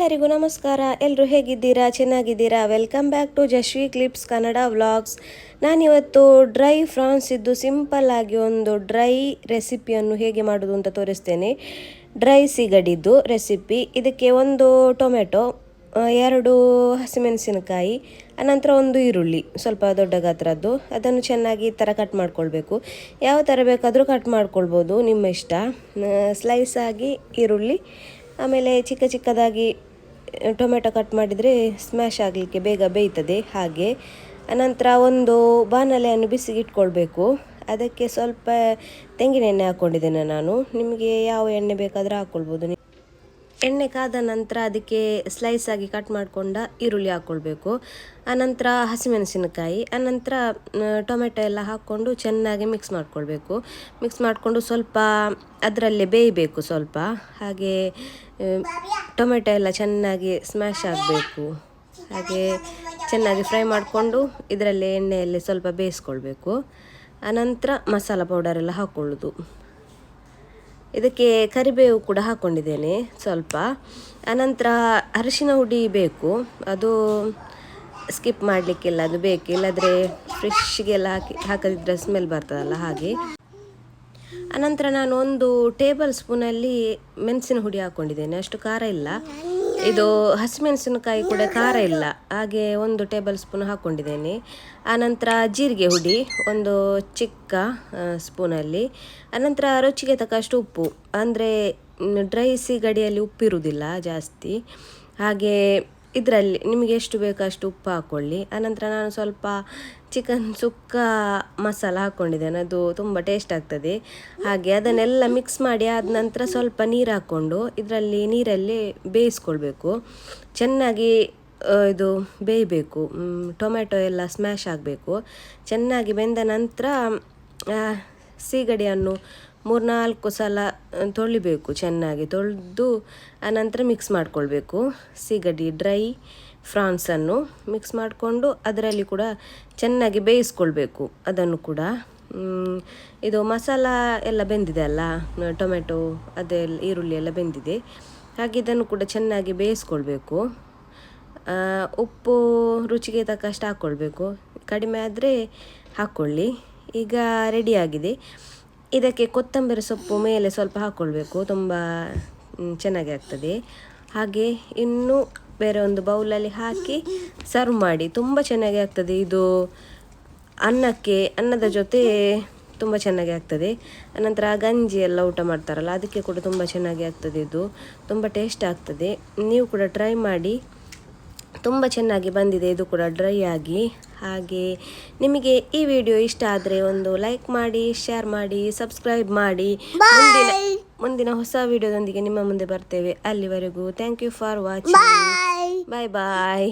ನಮಸ್ಕಾರ. ಎಲ್ಲರೂ ಹೇಗಿದ್ದೀರಾ? ಚೆನ್ನಾಗಿದ್ದೀರಾ? Welcome back to Jashvi clips Kannada vlogs ನಾನಿವತ್ತು ಡ್ರೈ ಫ್ರಾನ್ಸ್ ಇದ್ದು ಸಿಂಪಲ್ ಆಗಿ ಒಂದು ಡ್ರೈ ರೆಸಿಪಿಯನ್ನು ಹೇಗೆ ಮಾಡೋದು ಅಂತ ತೋರಿಸ್ತೇನೆ. ಡ್ರೈ ಸಿಗಡಿದ್ದು ರೆಸಿಪಿ ಇದಕ್ಕೆ ಒಂದು ಟೊಮೆಟೊ ಎರಡು ಹಸಿಮೆಣಸಿನಕಾಯಿ ಅನಂತರ ಒಂದು ಈರುಳ್ಳಿ, ಸ್ವಲ್ಪ ದೊಡ್ಡ ಗಾತ್ರದ್ದು. ಅದನ್ನು ಚೆನ್ನಾಗಿ ಈ ಥರ ಕಟ್ ಮಾಡ್ಕೊಳ್ಬೇಕು. ಯಾವ ಥರ ಬೇಕಾದರೂ ಕಟ್ ಮಾಡ್ಕೊಳ್ಬೋದು. ನಿಮ್ಮ ಇಷ್ಟ. ಸ್ಲೈಸ್ ಆಗಿ ಈರುಳ್ಳಿ, ಆಮೇಲೆ ಚಿಕ್ಕ ಚಿಕ್ಕದಾಗಿ ಟೊಮೆಟೊ ಕಟ್ ಮಾಡಿದರೆ ಸ್ಮ್ಯಾಶ್ ಆಗಲಿಕ್ಕೆ ಬೇಗ ಬೇಯ್ತದೆ ಹಾಗೆ. ಅನಂತರ ಒಂದು ಬಾಣಲೆಯನ್ನು ಬಿಸಿಗೆ ಇಟ್ಕೊಳ್ಬೇಕು ಅದಕ್ಕೆ ಸ್ವಲ್ಪ ತೆಂಗಿನ ಎಣ್ಣೆ ಹಾಕ್ಕೊಂಡಿದ್ದೇನೆ ನಾನು. ನಿಮಗೆ ಯಾವ ಎಣ್ಣೆ ಬೇಕಾದರೂ ಹಾಕ್ಕೊಳ್ಬೋದು. ಎಣ್ಣೆ ಕಾದ ನಂತರ ಅದಕ್ಕೆ ಸ್ಲೈಸ್ ಆಗಿ ಕಟ್ ಮಾಡಿಕೊಂಡ ಈರುಳ್ಳಿ ಹಾಕ್ಕೊಳ್ಬೇಕು ಆನಂತರ ಹಸಿಮೆಣಸಿನಕಾಯಿ, ಆನಂತರ ಟೊಮೆಟೊ ಎಲ್ಲ ಹಾಕ್ಕೊಂಡು ಚೆನ್ನಾಗಿ ಮಿಕ್ಸ್ ಮಾಡಿಕೊಳ್ಬೇಕು. ಮಿಕ್ಸ್ ಮಾಡಿಕೊಂಡು ಸ್ವಲ್ಪ ಅದರಲ್ಲೇ ಬೇಯಬೇಕು ಸ್ವಲ್ಪ. ಹಾಗೆ ಟೊಮೆಟೊ ಎಲ್ಲ ಚೆನ್ನಾಗಿ ಸ್ಮ್ಯಾಶ್ ಆಗಬೇಕು. ಹಾಗೆ ಚೆನ್ನಾಗಿ ಫ್ರೈ ಮಾಡಿಕೊಂಡು ಇದರಲ್ಲಿ ಎಣ್ಣೆಯಲ್ಲಿ ಸ್ವಲ್ಪ ಬೇಯಿಸ್ಕೊಳ್ಬೇಕು. ಆನಂತರ ಮಸಾಲ ಪೌಡರ್ ಎಲ್ಲ ಹಾಕ್ಕೊಳ್ಳೋದು ಇದಕ್ಕೆ ಕರಿಬೇವು ಕೂಡ ಹಾಕ್ಕೊಂಡಿದ್ದೇನೆ ಸ್ವಲ್ಪ. ಅನಂತರ ಅರಿಶಿನ ಹುಡಿ ಬೇಕು. ಅದು ಸ್ಕಿಪ್ ಮಾಡಲಿಕ್ಕಿಲ್ಲ, ಅದು ಬೇಕು. ಇಲ್ಲದ್ರೆ ಫ್ರೆಶ್ಗೆಲ್ಲ ಹಾಕಿ, ಹಾಕದಿದ್ರೆ ಸ್ಮೆಲ್ ಬರ್ತದಲ್ಲ ಹಾಗೆ. ಅನಂತರ ನಾನು ಒಂದು ಟೇಬಲ್ ಸ್ಪೂನಲ್ಲಿ ಮೆಣಸಿನ ಹುಡಿ ಹಾಕ್ಕೊಂಡಿದ್ದೇನೆ ಅಷ್ಟು ಖಾರ ಇಲ್ಲ. ಇದು ಹಸಿಮೆಣಸಿನಕಾಯಿ ಕೂಡ ಖಾರ ಇಲ್ಲ. ಹಾಗೆ ಒಂದು ಟೇಬಲ್ ಸ್ಪೂನ್ ಹಾಕ್ಕೊಂಡಿದ್ದೇನೆ ಆನಂತರ ಜೀರಿಗೆ ಹುಡಿ, ಒಂದು ಚಿಕ್ಕ ಸ್ಪೂನಲ್ಲಿ. ಆನಂತರ ರುಚಿಗೆ ತಕ್ಕಷ್ಟು ಉಪ್ಪು. ಅಂದರೆ ಡ್ರೈ ಸಿಗಡಿಯಲ್ಲಿ ಉಪ್ಪಿರುವುದಿಲ್ಲ ಜಾಸ್ತಿ. ಹಾಗೆ ಇದರಲ್ಲಿ ನಿಮಗೆ ಎಷ್ಟು ಬೇಕೋ ಅಷ್ಟು ಉಪ್ಪು ಹಾಕ್ಕೊಳ್ಳಿ ಆನಂತರ ನಾನು ಸ್ವಲ್ಪ ಚಿಕನ್ ಸುಕ್ಕ ಮಸಾಲ ಹಾಕ್ಕೊಂಡಿದ್ದೇನೆ ಅದು ತುಂಬ ಟೇಸ್ಟ್ ಆಗ್ತದೆ. ಹಾಗೆ ಅದನ್ನೆಲ್ಲ ಮಿಕ್ಸ್ ಮಾಡಿ ಆದ ನಂತರ ಸ್ವಲ್ಪ ನೀರು ಹಾಕ್ಕೊಂಡು ಇದರಲ್ಲಿ ನೀರಲ್ಲಿ ಬೇಯಿಸ್ಕೊಳ್ಬೇಕು. ಚೆನ್ನಾಗಿ ಇದು ಬೇಯಬೇಕು. ಟೊಮೆಟೊ ಎಲ್ಲ ಸ್ಮ್ಯಾಶ್ ಆಗಬೇಕು. ಚೆನ್ನಾಗಿ ಬೆಂದ ನಂತರ ಸೀಗಡಿಯನ್ನು ಮೂರ್ನಾಲ್ಕು ಸಲ ತೊಳಿಬೇಕು ಚೆನ್ನಾಗಿ. ತೊಳೆದು ಆನಂತರ ಮಿಕ್ಸ್ ಮಾಡಿಕೊಳ್ಬೇಕು. ಸಿಗಡಿ ಡ್ರೈ ಫ್ರಾನ್ಸನ್ನು ಮಿಕ್ಸ್ ಮಾಡಿಕೊಂಡು ಅದರಲ್ಲಿ ಕೂಡ ಚೆನ್ನಾಗಿ ಬೇಯಿಸ್ಕೊಳ್ಬೇಕು. ಅದನ್ನು ಕೂಡ ಇದು ಮಸಾಲ ಎಲ್ಲ ಬೆಂದಿದೆ ಅಲ್ಲ ಟೊಮೆಟೊ, ಅದೆಲ್ಲ, ಈರುಳ್ಳಿ ಎಲ್ಲ ಬೆಂದಿದೆ. ಹಾಗೆ ಇದನ್ನು ಕೂಡ ಚೆನ್ನಾಗಿ ಬೇಯಿಸ್ಕೊಳ್ಬೇಕು. ಉಪ್ಪು ರುಚಿಗೆ ತಕ್ಕಷ್ಟು ಹಾಕ್ಕೊಳ್ಬೇಕು ಕಡಿಮೆ ಆದರೆ ಹಾಕ್ಕೊಳ್ಳಿ ಈಗ ರೆಡಿಯಾಗಿದೆ ಇದಕ್ಕೆ ಕೊತ್ತಂಬರಿ ಸೊಪ್ಪು ಮೇಲೆ ಸ್ವಲ್ಪ ಹಾಕ್ಕೊಳ್ಬೇಕು ತುಂಬ ಚೆನ್ನಾಗಿ ಆಗ್ತದೆ. ಹಾಗೆ ಇನ್ನು ಬೇರೆ ಒಂದು ಬೌಲಲ್ಲಿ ಹಾಕಿ ಸರ್ವ್ ಮಾಡಿ. ತುಂಬ ಚೆನ್ನಾಗಿ ಆಗ್ತದೆ. ಇದು ಅನ್ನಕ್ಕೆ, ಅನ್ನದ ಜೊತೆ ತುಂಬ ಚೆನ್ನಾಗಿ ಆಗ್ತದೆ. ನಂತರ ಗಂಜಿ ಎಲ್ಲ ಊಟ ಮಾಡ್ತಾರಲ್ಲ, ಅದಕ್ಕೆ ಕೂಡ ತುಂಬ ಚೆನ್ನಾಗಿ ಆಗ್ತದೆ ಇದು. ತುಂಬ ಟೇಸ್ಟ್ ಆಗ್ತದೆ. ನೀವು ಕೂಡ ಟ್ರೈ ಮಾಡಿ. ತುಂಬ ಚೆನ್ನಾಗಿ ಬಂದಿದೆ ಇದು ಕೂಡ ಡ್ರೈ ಆಗಿ. ಹಾಗೆ ನಿಮಗೆ ಈ ವಿಡಿಯೋ ಇಷ್ಟ ಆದರೆ ಒಂದು ಲೈಕ್ ಮಾಡಿ ಶೇರ್ ಮಾಡಿ ಸಬ್ಸ್ಕ್ರೈಬ್ ಮಾಡಿ. ಮುಂದಿನ ಮುಂದಿನ ಹೊಸ ವಿಡಿಯೋದೊಂದಿಗೆ ನಿಮ್ಮ ಮುಂದೆ ಬರ್ತೇವೆ. ಅಲ್ಲಿವರೆಗೂ thank you for watching bye bye.